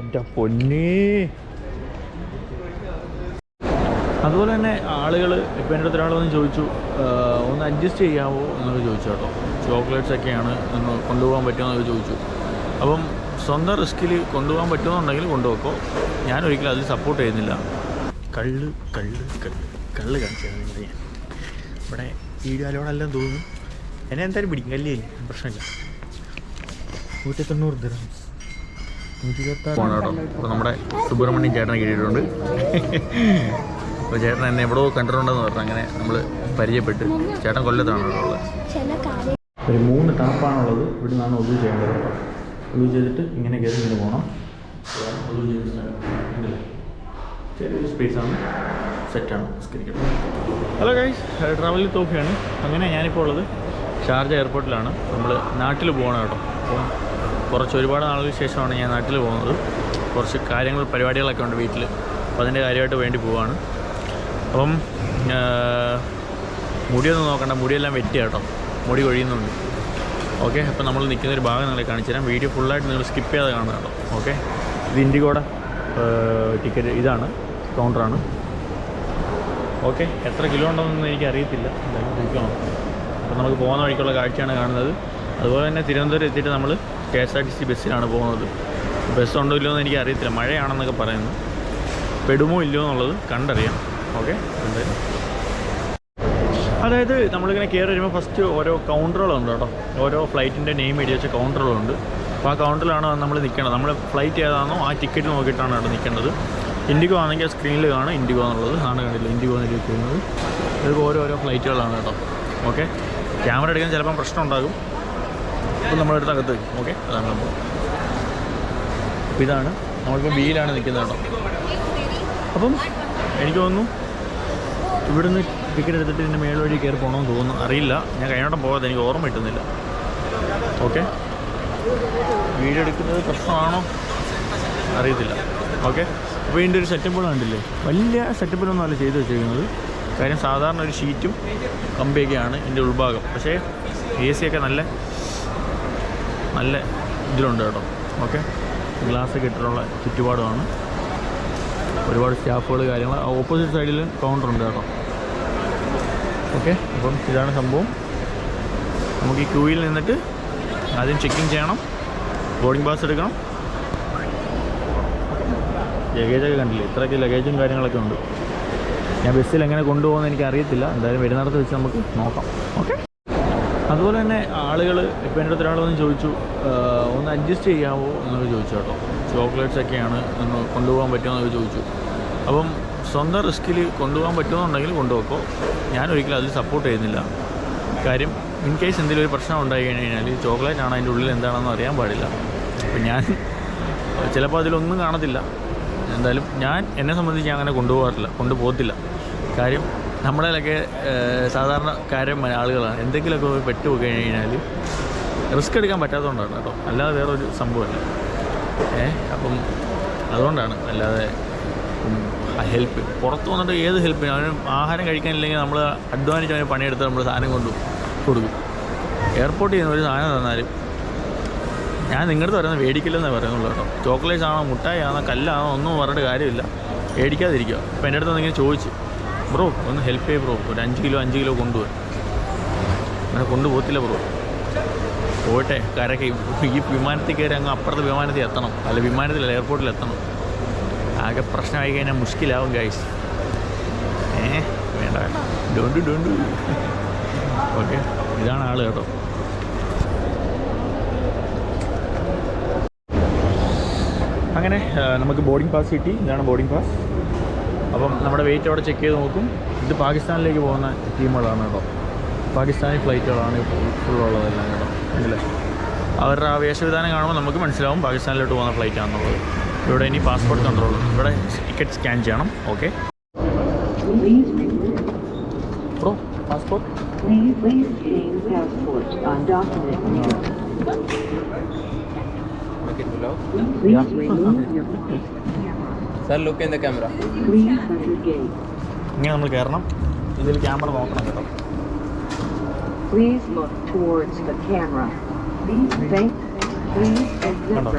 എന്റെ പൊന്നേ. അതുപോലെ തന്നെ ആളുകൾ ഇപ്പോൾ എന്റെ അടുത്ത് ഒരാൾ വന്ന് ചോദിച്ചു ഒന്ന് അഡ്ജസ്റ്റ് ചെയ്യാമോ എന്നൊക്കെ ചോദിച്ചു കേട്ടോ. ചോക്ലേറ്റ്സ് ഒക്കെയാണ് ഒന്ന് കൊണ്ടുപോകാൻ പറ്റുമോ എന്നൊക്കെ ചോദിച്ചു. അപ്പം സ്വന്തം റിസ്കിൽ കൊണ്ടുപോകാൻ പറ്റുമെന്നുണ്ടെങ്കിൽ കൊണ്ടുപോക്കോ ഞാൻ ഒരിക്കലും അതിൽ സപ്പോർട്ട് ചെയ്യുന്നില്ല. കള്ള് കള്ള് കള്ള് കള്ള് കാണിച്ചാൽ ഞാൻ. ഇവിടെ വീഡിയോ അലോടെല്ലാം തോന്നുന്നു. എന്നെ എന്തായാലും പിടിക്കും. കല്ലേ പ്രശ്നമില്ല. നൂറ്റി തൊണ്ണൂറ് ദിറംസ് കേട്ടോ. അപ്പോൾ നമ്മുടെ സുബ്രഹ്മണ്യൻ ചേട്ടനെ കിട്ടിയിട്ടുണ്ട്. അപ്പോൾ ചേട്ടൻ എന്നെ എവിടെ കണ്ടിട്ടുണ്ടെന്ന് പറഞ്ഞു. അങ്ങനെ നമ്മൾ പരിചയപ്പെട്ട് ചേട്ടൻ കൊല്ലത്താണ് ഉള്ളത്. ഒരു മൂന്ന് ടാപ്പാണുള്ളത്. ഇവിടെ നിന്നാണ് ഒതു ചെയ്യേണ്ടത്. കേട്ടോ ഒതു ചെയ്തിട്ട് ഇങ്ങനെ കയറി ഇങ്ങനെ പോകണം ഒതു? ചെറിയൊരു സ്പേസാണ് സെറ്റാണ് ഹലോ ഗൈസ് ട്രാവൽ തോഫിയാണ് അങ്ങനെ ഞാനിപ്പോൾ ഉള്ളത്. ഷാർജ എയർപോർട്ടിലാണ് നമ്മൾ നാട്ടിൽ പോകണം കേട്ടോ. അപ്പം കുറച്ച് ഒരുപാട് നാളുകൾക്ക് ശേഷമാണ് ഞാൻ നാട്ടിൽ പോകുന്നത്. കുറച്ച് കാര്യങ്ങൾ പരിപാടികളൊക്കെ ഉണ്ട് വീട്ടിൽ. അപ്പോൾ അതിന്റെ കാര്യമായിട്ട് വേണ്ടി പോവാണ്. അപ്പം മുടിയൊന്നും നോക്കണ്ട. മുടിയെല്ലാം വെട്ടി കേട്ടോ. മുടി കൊഴിയുന്നുണ്ട്. ഓക്കെ അപ്പോൾ നമ്മൾ നിൽക്കുന്ന ഒരു ഭാഗം നിങ്ങളെ കാണിച്ചു തരാം. വീഡിയോ ഫുള്ളായിട്ട് നിങ്ങൾ സ്കിപ്പ് ചെയ്യാതെ കാണുക കേട്ടോ. ഓക്കെ ഇത് ഇൻഡിഗോടെ ടിക്കറ്റ് ഇതാണ് കൗണ്ടറാണ്. ഓക്കെ എത്ര കിലോ ഉണ്ടെന്നൊന്നും എനിക്ക് അറിയത്തില്ല. എന്തായാലും അപ്പോൾ നമുക്ക് പോകുന്ന വഴിക്കുള്ള കാഴ്ചയാണ് കാണുന്നത്. അതുപോലെ തന്നെ തിരുവനന്തപുരം എത്തിയിട്ട് നമ്മൾ K S R T C ബസ്സിലാണ് പോകുന്നത്. ബസ് ഉണ്ടോ ഇല്ലയോ എന്ന് എനിക്ക് അറിയത്തില്ല മഴയാണെന്നൊക്കെ പറയുന്നു. പെടുമോ ഇല്ലയോ എന്നുള്ളത് കണ്ടറിയാം. ഓക്കെ എന്തായാലും. അതായത് നമ്മളിങ്ങനെ കയറി വരുമ്പോൾ ഫസ്റ്റ് ഓരോ കൗണ്ടറുകളുണ്ട് കേട്ടോ. ഓരോ ഫ്ലൈറ്റിന്റെ നെയിം എഴുതി വെച്ച കൗണ്ടറുകളുണ്ട് അപ്പോൾ ആ കൗണ്ടറിലാണ് നമ്മൾ നിൽക്കേണ്ടത് നമ്മൾ ഫ്ലൈറ്റ് ഏതാണോ ആ ടിക്കറ്റ് നോക്കിയിട്ടാണ് അവിടെ നിൽക്കേണ്ടത് ഇൻഡിഗോ ആണെങ്കിൽ സ്ക്രീനിൽ കാണും. ഇൻഡിഗോ എന്നുള്ളത്. ആണ് കണ്ടില്ല? ഇൻഡിഗോ എന്ന് ചോദിക്കുന്നത് ഇത് ഓരോരോ ഫ്ലൈറ്റുകളാണ് കേട്ടോ. ഓക്കെ. ക്യാമറ എടുക്കാൻ ചിലപ്പം പ്രശ്നം ഉണ്ടാകും അപ്പോൾ നമ്മളെടുത്ത് അകത്ത് വയ്ക്കും ഓക്കെ അതാണ് നമ്മൾ അപ്പോൾ ഇതാണ്. നമ്മളിപ്പോൾ ബിയിലാണ് നിൽക്കുന്നത് കേട്ടോ. അപ്പം എനിക്ക് തോന്നുന്നു ഇവിടുന്ന് ടിക്കറ്റ് എടുത്തിട്ട് ഇതിന്റെ മേൾ വഴി കയറി പോകണമെന്ന് തോന്നുന്നു. അറിയില്ല. ഞാൻ കഴിഞ്ഞോട്ടം പോകാതെ എനിക്ക് ഓർമ്മ കിട്ടുന്നില്ല. ഓക്കെ വീഡിയോ എടുക്കുന്നത് പ്രശ്നമാണോ? അറിയത്തില്ല. ഓക്കെ അപ്പോൾ ഇതിന്റെ ഒരു സെറ്റപ്പുകൾ കണ്ടില്ലേ? വലിയ സെറ്റപ്പിലൊന്നും അല്ല ചെയ്ത് വെച്ചിരിക്കുന്നത് കാര്യം സാധാരണ ഒരു ഷീറ്റും കമ്പിയൊക്കെയാണ് ഇതിന്റെ ഉൾഭാഗം. പക്ഷേ എ സി ഒക്കെ നല്ല നല്ല ഇതിലുണ്ട് കേട്ടോ. ഓക്കെ. ഗ്ലാസ് കിട്ടാനുള്ള ചുറ്റുപാടുമാണ്. ഒരുപാട് സ്റ്റാഫുകൾ കാര്യങ്ങൾ. ഓപ്പോസിറ്റ് സൈഡിൽ കൗണ്ടർ ഉണ്ട് കേട്ടോ. ഓക്കെ. അപ്പം ഇതാണ് സംഭവം. നമുക്ക് ഈ ക്യൂയിൽ നിന്നിട്ട് ആദ്യം ചെക്കിങ് ചെയ്യണം. ബോർഡിംഗ് പാസ് എടുക്കണം. ലഗേജൊക്കെ കണ്ടില്ലേ? ഇത്രയൊക്കെ ലഗേജും കാര്യങ്ങളൊക്കെ ഉണ്ട്. ഞാൻ ബസ്സിൽ എങ്ങനെ കൊണ്ടുപോകുമെന്ന് എനിക്ക് അറിയത്തില്ല എന്തായാലും വരുന്നിടത്ത് വെച്ച് നമുക്ക് നോക്കാം. ഓക്കെ. അതുപോലെ തന്നെ ആളുകൾ ഇപ്പം എന്റെ അടുത്ത് ഒരാളൊന്ന് ചോദിച്ചു ഒന്ന് അഡ്ജസ്റ്റ് ചെയ്യാമോ എന്നൊക്കെ ചോദിച്ചു കേട്ടോ. ചോക്ലേറ്റ്സ് ഒക്കെയാണ് ഒന്ന് കൊണ്ടുപോകാൻ പറ്റുമോ? എന്നൊക്കെ ചോദിച്ചു. അപ്പം സ്വന്തം റിസ്കിൽ കൊണ്ടുപോകാൻ പറ്റുമെന്നുണ്ടെങ്കിൽ കൊണ്ടുപോക്കോ ഞാൻ ഒരിക്കലും അതിൽ സപ്പോർട്ട് ചെയ്യുന്നില്ല. കാര്യം ഇൻ കേസ് എന്തെങ്കിലും ഒരു പ്രശ്നം ഉണ്ടായി കഴിഞ്ഞാൽ ചോക്ലേറ്റ് ആണ് അതിന്റെ ഉള്ളിൽ എന്താണെന്ന് അറിയാൻ പാടില്ല. അപ്പം ഞാൻ ചിലപ്പോൾ അതിലൊന്നും കാണത്തില്ല. എന്തായാലും ഞാൻ എന്നെ സംബന്ധിച്ച് ഞാൻ അങ്ങനെ കൊണ്ടുപോകാറില്ല കൊണ്ടുപോകത്തില്ല. കാര്യം നമ്മളതിലൊക്കെ സാധാരണക്കാരൻ ആളുകളാണ്. എന്തെങ്കിലുമൊക്കെ പോയി പെട്ടുപോയി കഴിഞ്ഞാൽ റിസ്ക് എടുക്കാൻ പറ്റാത്തതുകൊണ്ടാണ് കേട്ടോ. അല്ലാതെ വേറെ ഒരു സംഭവമല്ല. ഏ അപ്പം അതുകൊണ്ടാണ് അല്ലാതെ ഹെൽപ്പ്. പുറത്ത് വന്നിട്ട് ഏത് ഹെൽപ്പ് അവന് ആഹാരം കഴിക്കാനില്ലെങ്കിൽ നമ്മൾ അധ്വാനിച്ച് അവന് പണിയെടുത്ത് നമ്മൾ സാധനം കൊണ്ട് കൊടുക്കും. എയർപോർട്ടിൽ നിന്ന് ഒരു സാധനം തന്നാലും ഞാൻ നിങ്ങളുടെ പറയുന്നത് മേടിക്കില്ലെന്നേ പറയുന്നുള്ളൂ കേട്ടോ. ചോക്ലേറ്റ്സ് ആണോ മുട്ടായി ആണോ കല്ലാണോ ഒന്നും പറഞ്ഞിട്ട് കാര്യമില്ല. മേടിക്കാതിരിക്കുക. അപ്പോൾ എന്റെ അടുത്ത് ഇങ്ങനെ ചോദിച്ചു ബ്രോ ഒന്ന് ഹെൽപ്പ് ചെയ്യ് ബ്രോ ഒരു അഞ്ച് കിലോ അഞ്ച് കിലോ കൊണ്ടുപോയി. അങ്ങനെ കൊണ്ടുപോകത്തില്ല ബ്രോ പോട്ടെ കരക്ക്. ഈ വിമാനത്തിൽ കയറി അങ്ങ് അപ്പുറത്തെ വിമാനത്തിൽ എത്തണം. അല്ല വിമാനത്തിൽ എയർപോർട്ടിൽ എത്തണം. ആകെ പ്രശ്നമായി കഴിഞ്ഞാൽ മുഷ്കിലാവും ഗൈസ് ഏ വേണ്ട ഡോണ്ട് ഡോണ്ട്. ഓക്കെ ഇതാണ് ആൾ കേട്ടോ. അങ്ങനെ നമുക്ക് ബോർഡിംഗ് പാസ് കിട്ടി. ഇതാണ് ബോർഡിംഗ് പാസ് അപ്പം നമ്മുടെ വെയിറ്റ് അവിടെ ചെക്ക് ചെയ്ത് നോക്കും ഇത് പാകിസ്ഥാനിലേക്ക് പോകുന്ന ടീമുകളാണ് കേട്ടോ പാകിസ്ഥാനി ഫ്ലൈറ്റുകളാണ് ഫുൾ ഉള്ളതെല്ലാം കേട്ടോ അല്ലേ അവരുടെ ആ വേഷവിധാനം കാണുമ്പോൾ നമുക്ക് മനസ്സിലാവും പാകിസ്ഥാനിലോട്ട് പോകുന്ന ഫ്ലൈറ്റാണെന്നുള്ളത് ഇവിടെ ഇനി പാസ്പോർട്ട് കൺട്രോൾ ഇവിടെ ടിക്കറ്റ് സ്കാൻ ചെയ്യണം okay bro passport please look in the camera. ഇങ്ങനെ നമ്മൾ കയറണം ഇതിൽ ക്യാമറ നോക്കണം കേട്ടോ. Please look towards the camera. Please exit from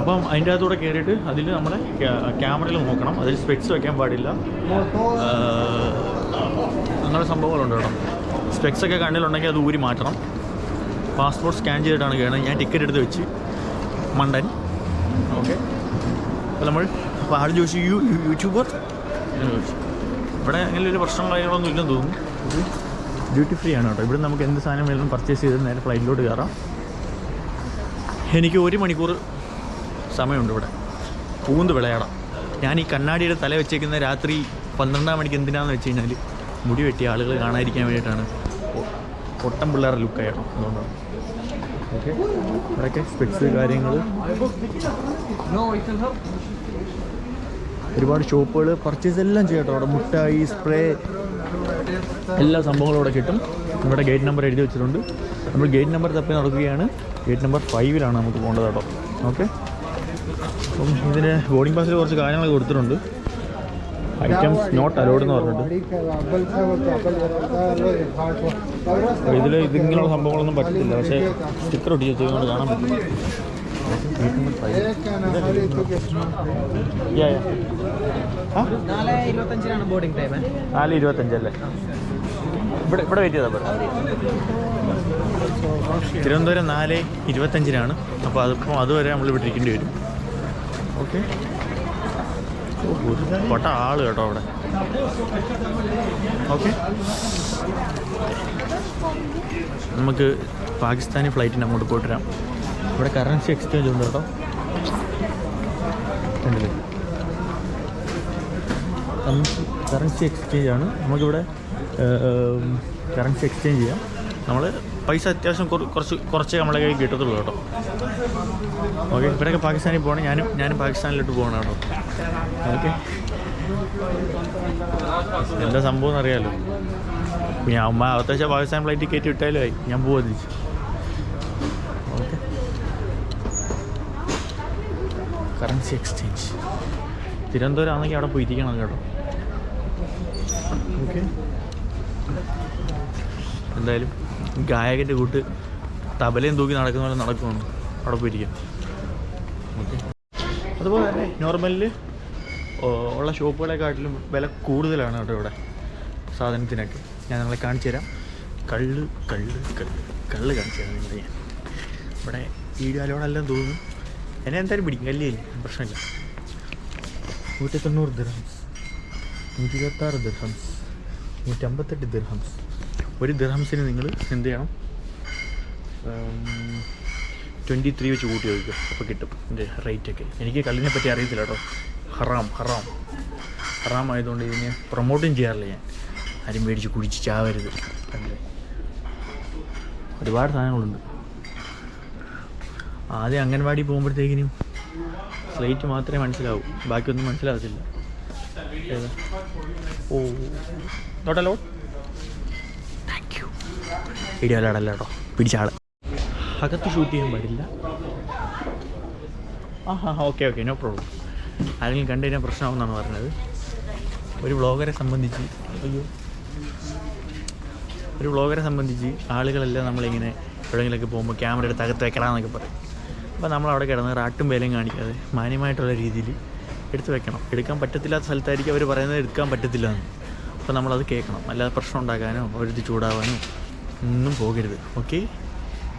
അപ്പം അതിന്റെ അകത്തൂടെ കയറിയിട്ട് അതിൽ നമ്മൾ ക്യാമറയിൽ നോക്കണം. അതിൽ സ്പെക്സ് വയ്ക്കാൻ പാടില്ല. അങ്ങനെ സംഭവങ്ങളുണ്ട് കേട്ടോ. സ്പെക്സ് ഒക്കെ കണ്ണിലുണ്ടെങ്കിൽ അത് ഊരി മാറ്റണം. പാസ്പോർട്ട് സ്കാൻ ചെയ്തിട്ടാണ് കയറുന്നത് ഞാൻ ടിക്കറ്റ് എടുത്ത് വെച്ച്. മണ്ടൻ. ഓക്കെ. അപ്പോൾ നമ്മൾ അപ്പോൾ ആൾ ചോദിച്ചു യു യൂട്യൂബർ? ഇവിടെ അങ്ങനെ ഒരു പ്രശ്നം കാര്യങ്ങളൊന്നും ഇല്ലെന്ന് തോന്നുന്നു. ഡ്യൂട്ടി ഫ്രീ ആണ് കേട്ടോ. ഇവിടെ നമുക്ക് എന്ത് സാധനം വേണമെങ്കിലും പർച്ചേസ് ചെയ്ത് നേരെ ഫ്ലൈറ്റിലോട്ട് കയറാം. എനിക്ക് ഒരു മണിക്കൂർ സമയമുണ്ട് ഇവിടെ. പൂന്ത് വിളയാടാം. ഞാൻ ഈ കണ്ണാടിയുടെ തല വെച്ചേക്കുന്ന രാത്രി പന്ത്രണ്ടാം മണിക്ക് എന്തിനാന്ന് വെച്ച് കഴിഞ്ഞാൽ മുടി വെട്ടിയ ആളുകൾ കാണാതിരിക്കാൻ വേണ്ടിയിട്ടാണ് പൊട്ടം പിള്ളേരുടെ ലുക്കായിരുന്നു അതുകൊണ്ടാണ്. ഓക്കെ ഇവിടെയൊക്കെ സ്പെക്സ് കാര്യങ്ങൾ ഒരുപാട് ഷോപ്പുകൾ പർച്ചേസ് എല്ലാം ചെയ്യട്ടോ അവിടെ മുട്ടായി സ്പ്രേ എല്ലാ സംഭവങ്ങളും ഇവിടെ കിട്ടും. ഇവിടെ ഗേറ്റ് നമ്പർ എഴുതി വെച്ചിട്ടുണ്ട്. നമ്മൾ ഗേറ്റ് നമ്പർ തപ്പി നടക്കുകയാണ്. ഗേറ്റ് നമ്പർ ഫൈവിലാണ് നമുക്ക് പോകേണ്ടത് കേട്ടോ. ഓക്കെ അപ്പം ഇതിന് ബോർഡിംഗ് പാസിൽ കുറച്ച് കാര്യങ്ങളൊക്കെ കൊടുത്തിട്ടുണ്ട്. ഐറ്റംസ് നോട്ട് അലോഡ് എന്ന് പറഞ്ഞിട്ട്. ഇതിൽ ഇതിങ്ങനെയുള്ള സംഭവങ്ങളൊന്നും പറ്റത്തില്ല. പക്ഷേ സ്റ്റിക്കർ ഒട്ടിച്ച് വെച്ചിട്ട് കാണാൻ പറ്റും നാല് ഇരുപത്തഞ്ചല്ലേ ഇവിടെ ഇവിടെ വെയിറ്റ് ചെയ്താൽ പോരെ. തിരുവനന്തപുരം നാല് ഇരുപത്തഞ്ചിനാണ്. അപ്പോൾ അതിപ്പോൾ അതുവരെ നമ്മൾ ഇവിടെ ഇരിക്കേണ്ടി വരും. ഓക്കെ പൊട്ട ആൾ കേട്ടോ അവിടെ. ഓക്കെ. നമുക്ക് പാകിസ്ഥാനി ഫ്ലൈറ്റിന് അങ്ങോട്ട് പോയിട്ട് വരാം. ഇവിടെ കറൻസി എക്സ്ചേഞ്ച് ഉണ്ട് കേട്ടോ. കറൻസി എക്സ്ചേഞ്ച് ആണ്. നമുക്കിവിടെ കറൻസി എക്സ്ചേഞ്ച് ചെയ്യാം. നമ്മൾ പൈസ അത്യാവശ്യം കുറച്ച് കുറച്ചേ നമ്മളെ കയ്യിൽ കിട്ടത്തുള്ളൂ കേട്ടോ. ഓക്കെ ഇവിടെയൊക്കെ പാകിസ്ഥാനിൽ പോകണം. ഞാനും ഞാനും പാകിസ്ഥാനിലോട്ട് പോകണം കേട്ടോ. ഓക്കെ എന്താ സംഭവം എന്നറിയാലോ? ഞാൻ അമ്മ അത്യാവശ്യം പാകിസ്ഥാൻ ഫ്ലൈറ്റ് കയറ്റി വിട്ടാലും ആയി. ഞാൻ പോവാ ഓക്കെ കറൻസി എക്സ്ചേഞ്ച് തിരുവനന്തപുരം ആണെങ്കിൽ അവിടെ പോയിരിക്കണം കേട്ടോ. ഓക്കെ എന്തായാലും ഗായകന്റെ കൂട്ട് തബലയും തൂക്കി നടക്കുന്ന പോലെ നടക്കുന്നുണ്ട്. അവിടെ പോയിരിക്കാം. ഓക്കെ. അതുപോലെ തന്നെ നോർമലിൽ ഉള്ള ഷോപ്പുകളെക്കാട്ടിലും വില കൂടുതലാണ് കേട്ടോ ഇവിടെ സാധനത്തിനൊക്കെ. ഞാൻ നിങ്ങളെ കാണിച്ചു തരാം. കള്ള് കള്ള് കള്ള് കള്ള് കാണിച്ചു തരാം നിങ്ങളെ ഞാൻ. ഇവിടെ വീഡിയോയിലോടെല്ലാം തോന്നുന്നു എന്നെ എന്തായാലും പിടിക്കും. കല്ലില്ല പ്രശ്നമില്ല. നൂറ്റി തൊണ്ണൂറ് ദിർഹംസ്. നൂറ്റി ഇരുപത്താറ് ദിർഹംസ്. നൂറ്റമ്പത്തെട്ട് ദിർഹംസ്. ഒരു ദിർഹംസിന് നിങ്ങൾ എന്ത് ചെയ്യണം? ട്വന്റി ത്രീ വെച്ച് കൂട്ടി ചോദിക്കും അപ്പോൾ കിട്ടും. ഇതിന്റെ റേറ്റൊക്കെ എനിക്ക് കല്ലിനെ പറ്റി അറിയത്തില്ല കേട്ടോ. ഹറാം ഹറാം. ഹറാം ആയതുകൊണ്ട് ഇതിനെ പ്രൊമോട്ടും ചെയ്യാറില്ല ഞാൻ. ആരും മേടിച്ച് കുടിച്ച് ചാവരുത്. അല്ലേ ഒരുപാട് സാധനങ്ങളുണ്ട്. ആദ്യം അംഗൻവാടി പോകുമ്പോഴത്തേക്കിനും സ്ലേറ്റ് മാത്രമേ മനസ്സിലാവൂ. ബാക്കിയൊന്നും മനസ്സിലാകത്തില്ല. ഓ നോട്ടല്ലോ വീഡിയോയിലാടല്ല കേട്ടോ. പിടിച്ച ആൾ. അകത്ത് ഷൂട്ട് ചെയ്യാൻ പാടില്ല. ആ ഹാ ഓക്കെ ഓക്കെ നോ പ്രോബ്ലം ആരെങ്കിലും കണ്ടു കഴിഞ്ഞാൽ പ്രശ്നമാകുമെന്നാണ് പറഞ്ഞത്. ഒരു വ്ളോഗറെ സംബന്ധിച്ച് അയ്യോ. ഒരു വ്ളോഗറെ സംബന്ധിച്ച് ആളുകളെല്ലാം നമ്മളിങ്ങനെ എവിടെയെങ്കിലൊക്കെ പോകുമ്പോൾ ക്യാമറ എടുത്ത് അകത്ത് വെക്കണമെന്നൊക്കെ പറയും. അപ്പോൾ നമ്മൾ അവിടെ കിടന്ന് റാട്ടും വേലയും കാണിക്കാതെ മാന്യമായിട്ടുള്ള രീതിയിൽ എടുത്ത് വെക്കണം. എടുക്കാൻ പറ്റത്തില്ലാത്ത സ്ഥലത്തായിരിക്കും അവർ പറയുന്നത് എടുക്കാൻ പറ്റത്തില്ല എന്ന്. അപ്പോൾ നമ്മളത് കേൾക്കണം. അല്ലാതെ പ്രശ്നം ഉണ്ടാക്കാനോ ഒരു ചൂടാവാനോ ഒന്നും പോകരുത് ഓക്കെ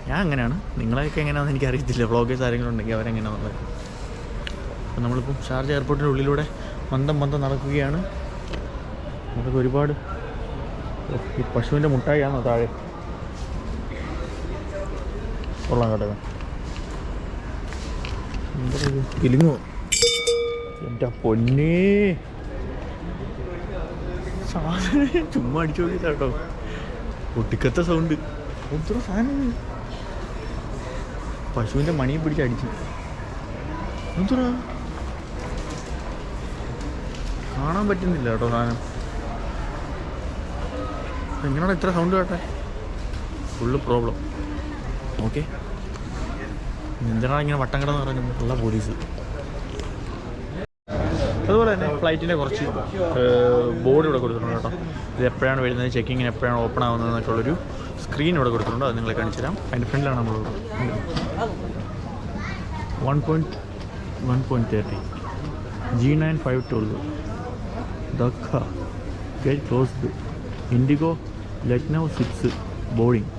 ഞാൻ അങ്ങനെയാണ്. നിങ്ങളെയൊക്കെ എങ്ങനെയാണെന്ന് എനിക്ക് അറിയത്തില്ല. വ്ളോഗേഴ്സ് ആരെങ്കിലും ഉണ്ടെങ്കിൽ അവരെങ്ങനെയാണെന്നുള്ളത് അപ്പം നമ്മളിപ്പം ഷാർജ എയർപോർട്ടിന്റെ ഉള്ളിലൂടെ മന്ദം മന്ദം നടക്കുകയാണ്. നമുക്ക് ഒരുപാട് ഈ പശുവിന്റെ മുട്ടായിയാണോ താഴെ? കൊള്ളാം കേട്ടോ കിലുങ്ങോ. എന്റെ പൊന്നേ. ചുമ്മാ അടിച്ചു നോക്കിയതാ കേട്ടോ ഒട്ടിക്കത്തെ സൗണ്ട് ഒത്തിരി സാധനം? പശുവിന്റെ മണിയെ പിടിച്ച് അടിച്ചു. കാണാൻ പറ്റുന്നില്ല കേട്ടോ സാധനം. എങ്ങനെയാണ് ഇത്ര സൗണ്ട് കേട്ടെ? ഫുള്ള് പ്രോബ്ലം ഓക്കെ എന്തിനാണ് ഇങ്ങനെ വട്ടം കിടന്ന് പറയുന്നത് ഉള്ള പോലീസ് അതുപോലെ തന്നെ ഫ്ലൈറ്റിന്റെ കുറച്ച് ബോർഡ് ഇവിടെ കൊടുത്തിട്ടുണ്ട് കേട്ടോ. ഇത് എപ്പോഴാണ് വരുന്നത് ചെക്കിങ്ങിന് എപ്പോഴാണ് ഓപ്പൺ ആവുന്നത് എന്നൊക്കെ ഉള്ളൊരു സ്ക്രീൻ ഇവിടെ കൊടുത്തിട്ടുണ്ട്. അത് നിങ്ങളെ കാണിച്ചു തരാം. അതിന്റെ ഫ്രണ്ടിലാണ് നമ്മൾ one point one point thirty G nine five twelve ദഖ gate closed Indigo Lucknow six boarding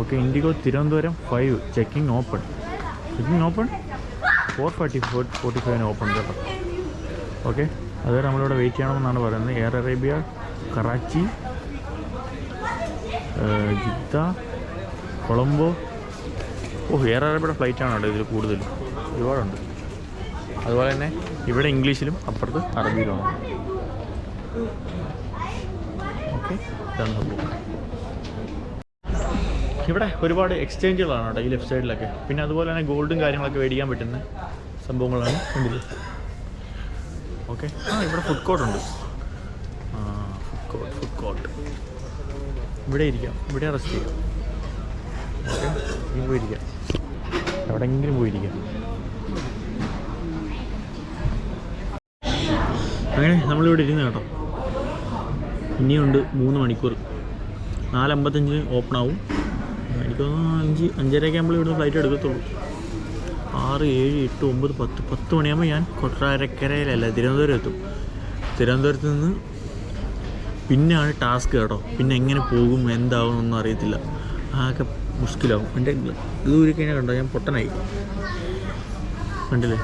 okay Indigo Thiruvananthapuram five checking open checking open four forty four forty ഫൈവിന് open കേട്ടോ. ഓക്കെ. അതുവരെ നമ്മളിവിടെ വെയിറ്റ് ചെയ്യണമെന്നാണ് പറയുന്നത്. Air Arabia Karachi Jeddah Colombo. ഓ air അറേബ്യയുടെ ഫ്ലൈറ്റാണ് കേട്ടോ ഇതിൽ കൂടുതൽ. ഒരുപാടുണ്ട്. അതുപോലെ തന്നെ ഇവിടെ ഇംഗ്ലീഷിലും അപ്പുറത്ത് അറബിയിലുമാണ് ഓക്കെ. ഇവിടെ ഒരുപാട് എക്സ്ചേഞ്ചുകളാണ് കേട്ടോ ഈ ലെഫ്റ്റ് സൈഡിലൊക്കെ പിന്നെ അതുപോലെ തന്നെ ഗോൾഡും കാര്യങ്ങളൊക്കെ മേടിക്കാൻ പറ്റുന്ന സംഭവങ്ങളാണ് മുമ്പിൽ ഓക്കെ. ആ ഇവിടെ ഫുഡ് കോർട്ടുണ്ട് ആ ഫുഡ് കോർട്ട് ഫുഡ് കോർട്ട് ഇവിടെ ഇരിക്കാം. ഇവിടെ അറസ്റ്റ് ചെയ്യാം. ഓക്കെ. ഇനി പോയിരിക്കാം എവിടെയെങ്കിലും പോയിരിക്കാം അങ്ങനെ നമ്മളിവിടെ ഇരുന്ന് കേട്ടോ. ഇനിയുണ്ട് മൂന്ന് മണിക്കൂർ. നാലമ്പത്തഞ്ചിന് ഓപ്പൺ ആവും. എനിക്ക് തോന്നുന്നു അഞ്ച് അഞ്ചരയൊക്കെ നമ്മൾ ഇവിടുന്ന് ഫ്ലൈറ്റ് എടുക്കത്തുള്ളൂ. ആറ് ഏഴ് എട്ട് ഒമ്പത് പത്ത് പത്ത് മണിയാകുമ്പോൾ ഞാൻ കൊട്ടാരക്കരയിലല്ല തിരുവനന്തപുരം എത്തും തിരുവനന്തപുരത്ത് നിന്ന് പിന്നെയാണ് ടാസ്ക് കേട്ടോ. പിന്നെ എങ്ങനെ പോകും എന്താവും ഒന്നും അറിയത്തില്ല. ആകെ മുഷ്കിലാവും. എന്റെ ഇത് ഊരി കഴിഞ്ഞാൽ കണ്ടോ? ഞാൻ പൊട്ടനായി. കണ്ടില്ലേ?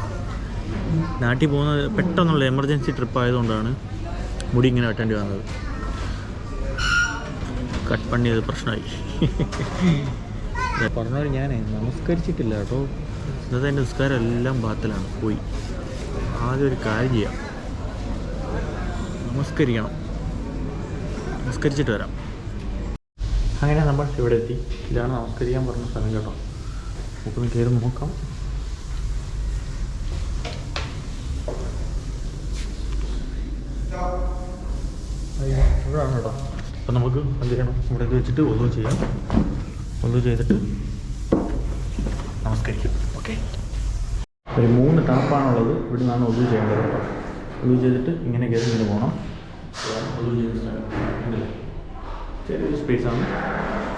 നാട്ടിൽ പോകുന്നത് പെട്ടെന്നുള്ള എമർജൻസി ട്രിപ്പ് ആയതുകൊണ്ടാണ് മുടി ഇങ്ങനെ വെട്ടേണ്ടി വന്നത്. കട്ട് പണിയത് പ്രശ്നമായി. പറഞ്ഞവർ ഞാൻ നമസ്കരിച്ചിട്ടില്ല കേട്ടോ. ഇന്നത്തെ എന്റെ നിസ്കാരം എല്ലാം ബാത്തിലാണ്. പോയി. ആദ്യം ഒരു കാര്യം ചെയ്യാം. നമസ്കരിക്കണം. നമസ്കരിച്ചിട്ട് വരാം. അങ്ങനെ നമ്മൾ ഇവിടെ എത്തി. ഇതാണ് നമസ്കരിക്കാൻ പറഞ്ഞ സ്ഥലം കേട്ടോ. നമുക്കൊന്ന് കയറി നോക്കാം. ഇവിടെയാണ് കേട്ടോ. അപ്പം നമുക്ക് എന്ത് ചെയ്യണം? ഇവിടെ വെച്ചിട്ട് ഒന്നും ചെയ്യാം. ഒന്നും ചെയ്തിട്ട് നമസ്കരിക്കും ഓക്കെ ഒരു മൂന്ന് ടാപ്പാണുള്ളത് ഇവിടെ നിന്നാണ് ഒതു ചെയ്യേണ്ടത് ഒതു ചെയ്തിട്ട് ഇങ്ങനെ കയറി ഇങ്ങനെ പോകണം ഒതു ചെയ്തിട്ട്? ചെറിയൊരു സ്പേസാണ്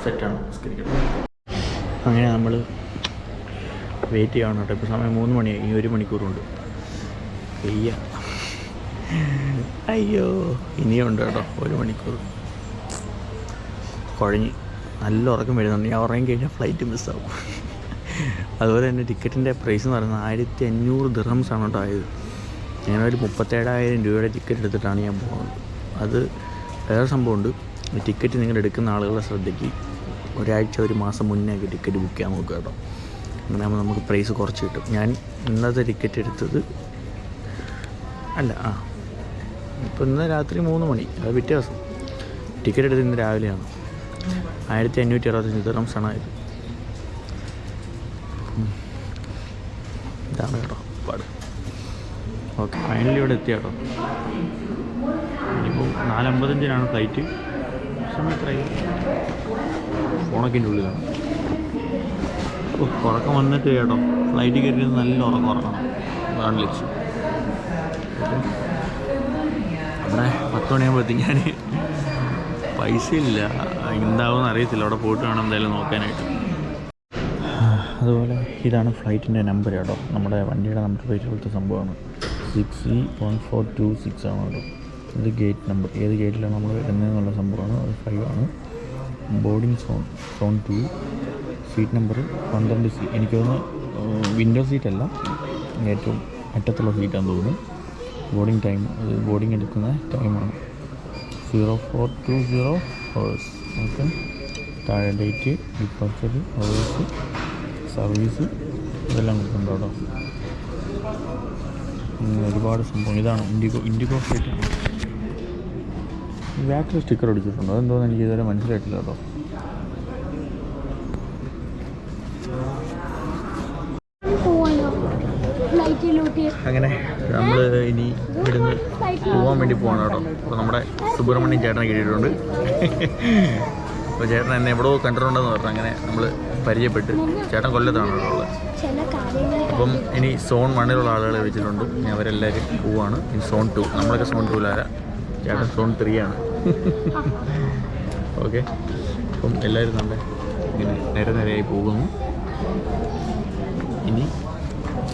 സെറ്റാണ് നമസ്കരിക്കണം അങ്ങനെ നമ്മൾ വെയിറ്റ് ചെയ്യണം കേട്ടോ. ഇപ്പോൾ സമയം മൂന്ന് മണിയായി ഇനി ഒരു മണിക്കൂറുണ്ട്. വയ്യ. അയ്യോ. ഇനിയുണ്ട് കേട്ടോ. ഒരു മണിക്കൂർ. കുഴഞ്ഞ്. നല്ല ഉറക്കം വരുന്നുണ്ട്. ഞാൻ ഉറങ്ങി കഴിഞ്ഞാൽ ഫ്ലൈറ്റ് മിസ്സാവും അതുപോലെ തന്നെ ടിക്കറ്റിന്റെ പ്രൈസ് എന്ന് പറയുന്നത് ആയിരത്തി അഞ്ഞൂറ് ദിർഹംസാണ് കേട്ടോ ആയത്. ഒരു മുപ്പത്തേഴായിരം രൂപയുടെ ടിക്കറ്റ് എടുത്തിട്ടാണ് ഞാൻ പോകുന്നത് അത് വേറെ സംഭവമുണ്ട്. ടിക്കറ്റ് നിങ്ങൾ എടുക്കുന്ന ആളുകളെ ശ്രദ്ധയ്ക്ക് ഒരാഴ്ച ഒരു മാസം മുന്നേ ടിക്കറ്റ് ബുക്ക് ചെയ്യാൻ നോക്കുക കേട്ടോ. അങ്ങനെ ആകുമ്പോൾ നമുക്ക് പ്രൈസ് കുറച്ച് കിട്ടും. ഞാൻ ഇന്നത്തെ ടിക്കറ്റ് എടുത്തത് അല്ല ആ. ഇപ്പോൾ ഇന്ന് രാത്രി മൂന്ന് മണി. അത് പിറ്റേ ദിവസം. ടിക്കറ്റ് എടുത്തത് ഇന്ന് രാവിലെയാണ്. ആയിരത്തി അഞ്ഞൂറ്റി അറുപത്തഞ്ച് ദിറംസാണ് ആയത്. ഇതാണ് കേട്ടോ പാട്. ഓക്കെ ഫൈനലി ഇവിടെ എത്തി കേട്ടോ. ഇനിയിപ്പോൾ നാലമ്പത്തഞ്ചിനാണ് ഫ്ലൈറ്റ് സമയം എത്രയായി? ഉള്ളിലാണ് ഓ ഉറക്കം വന്നിട്ട് കേട്ടോ. ഫ്ലൈറ്റ് കയറി നല്ല ഉറക്കം ഉറങ്ങണം. അതാണ് ലക്ഷ്യം. അവിടെ പത്ത് മണിയാകുമ്പോഴത്തേക്ക് ഞാൻ പൈസ ഇല്ല എന്താവും അറിയത്തില്ല. അവിടെ പോയിട്ട് വേണം എന്തായാലും നോക്കാനായിട്ട്. അതുപോലെ ഇതാണ് ഫ്ലൈറ്റിന്റെ നമ്പർ കേട്ടോ. നമ്മുടെ വണ്ടിയുടെ നമ്പർ പ്ലേറ്റ് പോലത്തെ സംഭവമാണ്. Six C one four two six ആണ് കേട്ടോ. ഇത് ഗേറ്റ് നമ്പർ ഏത് ഗേറ്റിലാണ് നമ്മൾ വരുന്നതെന്നുള്ള സംഭവമാണ്. അത് ഫൈവ് ആണ്. Boarding zone zone two seat number പന്ത്രണ്ട് സി എനിക്ക് തോന്നുന്നു വിൻഡോ സീറ്റ് അല്ല. ഏറ്റവും അറ്റത്തുള്ള സീറ്റാന്ന് തോന്നുന്നു. ബോർഡിംഗ് ടൈം അത് ബോർഡിംഗ് എടുക്കുന്ന ടൈമാണ് zero four two zero hours okay താഴെ ഡേറ്റ് ഡിപ്പാർച്ചർ ഹവേഴ്സ് സർവീസ് ഇതെല്ലാം കൊടുക്കുന്നുണ്ട് കേട്ടോ ഒരുപാട് സംഭവം. ഇതാണ് ഇൻഡിഗോ ഇൻഡിഗോ ഫ്ലൈറ്റ് ബാക്കിൽ സ്റ്റിക്കർ അടിച്ചിട്ടുണ്ട്? അതെന്തോന്ന് എനിക്ക് ഇതുവരെ മനസ്സിലായിട്ടില്ല കേട്ടോ. അങ്ങനെ നമ്മൾ ഇനി ഇവിടുന്ന് പോകാൻ വേണ്ടി പോവാണ് കേട്ടോ. അപ്പോൾ നമ്മുടെ സുബ്രഹ്മണ്യം ചേട്ടനെ കിട്ടിയിട്ടുണ്ട് അപ്പോൾ ചേട്ടൻ എന്നെ എവിടെയോ കണ്ടിട്ടുണ്ടെന്ന് പറഞ്ഞു. അങ്ങനെ നമ്മൾ പരിചയപ്പെട്ട് ചേട്ടൻ കൊല്ലത്താണ് ഉള്ളത്. അപ്പം ഇനി സോൺ വണ്ണിലുള്ള ആളുകളെ വെച്ചിട്ടുണ്ട്. ഇനി അവരെല്ലാവരും പോവാണ്. ഇനി സോൺ ടു. നമ്മളൊക്കെ സോൺ ടൂലാര ചേട്ടൻ സോൺ ത്രീ ആണ് ഓക്കെ. അപ്പം എല്ലാവരും നമ്മുടെ ഇങ്ങനെ നേരെ നേരെയായി പോകുന്നു. ഇനി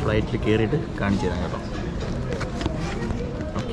ഫ്ലൈറ്റിൽ കയറിയിട്ട് കാണിച്ചു തരാം കേട്ടോ.